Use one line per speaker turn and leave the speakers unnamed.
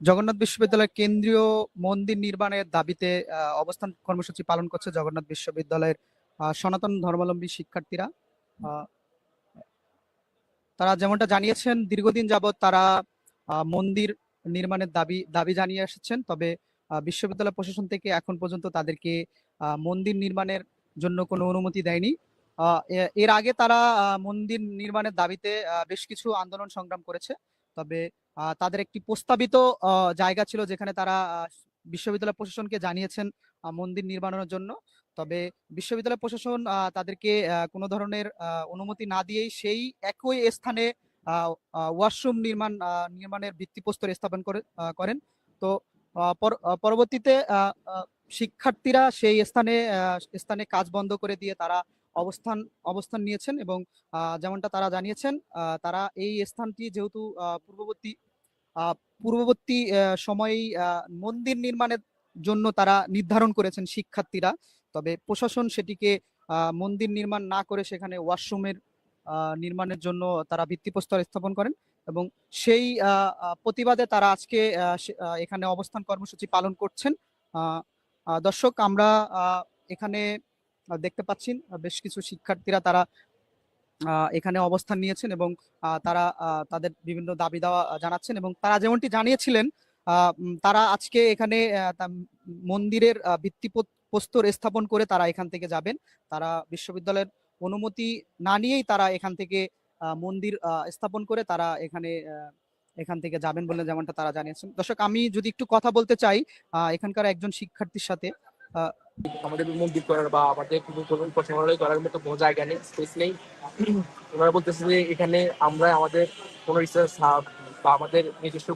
জগন্নাথ বিশ্ববিদ্যালয়ের কেন্দ্রীয় মন্দির নির্মাণের দাবিতে অবস্থান কর্মসূচি পালন করছে জগন্নাথ বিশ্ববিদ্যালয়ের সনাতন ধর্মাবলম্বী শিক্ষার্থীরা। তারা যেমনটা জানিয়েছেন, দীর্ঘদিন যাবৎ তারা মন্দির নির্মাণের দাবি দাবি জানিয়ে এসেছেন। তবে বিশ্ববিদ্যালয় প্রশাসন থেকে এখন পর্যন্ত তাদেরকে মন্দির নির্মাণের জন্য কোনো অনুমতি দেয়নি। এর আগে তারা মন্দির নির্মাণের দাবিতে বেশ কিছু আন্দোলন সংগ্রাম করেছে। তবে তাদের একটি প্রস্তাবিত জায়গা ছিল যেখানে তারা বিশ্ববিদ্যালয় প্রশাসনকে জানিয়েছেন মন্দির নির্মাণের জন্য। তবে বিশ্ববিদ্যালয় প্রশাসন তাদেরকে কোনো ধরনের অনুমতি না দিয়েই সেই একই স্থানে ওয়াশরুম নির্মাণ নির্মাণের ভিত্তিপ্রস্তর স্থাপন করে করেন। তো পরবর্তীতে শিক্ষার্থীরা সেই স্থানে স্থানে কাজ বন্ধ করে দিয়ে তারা অবস্থান অবস্থান নিয়েছেন এবং যেমনটা তারা জানিয়েছেন তারা এই স্থানটি যেহেতু পূর্ববর্তী পূর্ববর্তী সময়েই মন্দির নির্মাণের জন্য তারা নির্ধারণ করেছেন শিক্ষার্থীরা। তবে প্রশাসন সেটিকে মন্দির নির্মাণ না করে সেখানে ওয়াশরুমের নির্মাণের জন্য তারা ভিত্তিপ্রস্তর স্থাপন করেন এবং সেই প্রতিবাদে তারা আজকে এখানে অবস্থান কর্মসূচি পালন করছেন। দর্শক, আমরা এখানে দেখতে পাচ্ছেন বেশ কিছু শিক্ষার্থীরা তারা এখানে অবস্থান নিয়েছেন এবং তারা তাদের বিভিন্ন দাবি দাওয়া জানাচ্ছেন এবং তারা যেমনটি জানিয়েছিলেন তারা আজকে এখানে মন্দিরের ভিত্তিপ্রস্তর স্থাপন করে তারা এখান থেকে যাবেন। তারা বিশ্ববিদ্যালয়ের অনুমতি না নিয়েই তারা এখান থেকে মন্দির স্থাপন করে তারা এখানে এখান থেকে যাবেন বলে যেমনটা তারা জানিয়েছেন। দর্শক, আমি যদি একটু কথা বলতে চাই এখানকার একজন শিক্ষার্থীর সাথে
আমাদের মন্দির করার বা আমাদের উপাসনালয় করার মতো কোনো জায়গা নেই স্পেস নেই। ওনারা বলতেছে যে এখানে আমরা আমাদের কোনো রিসার্চ হাব বা আমাদের নিজস্ব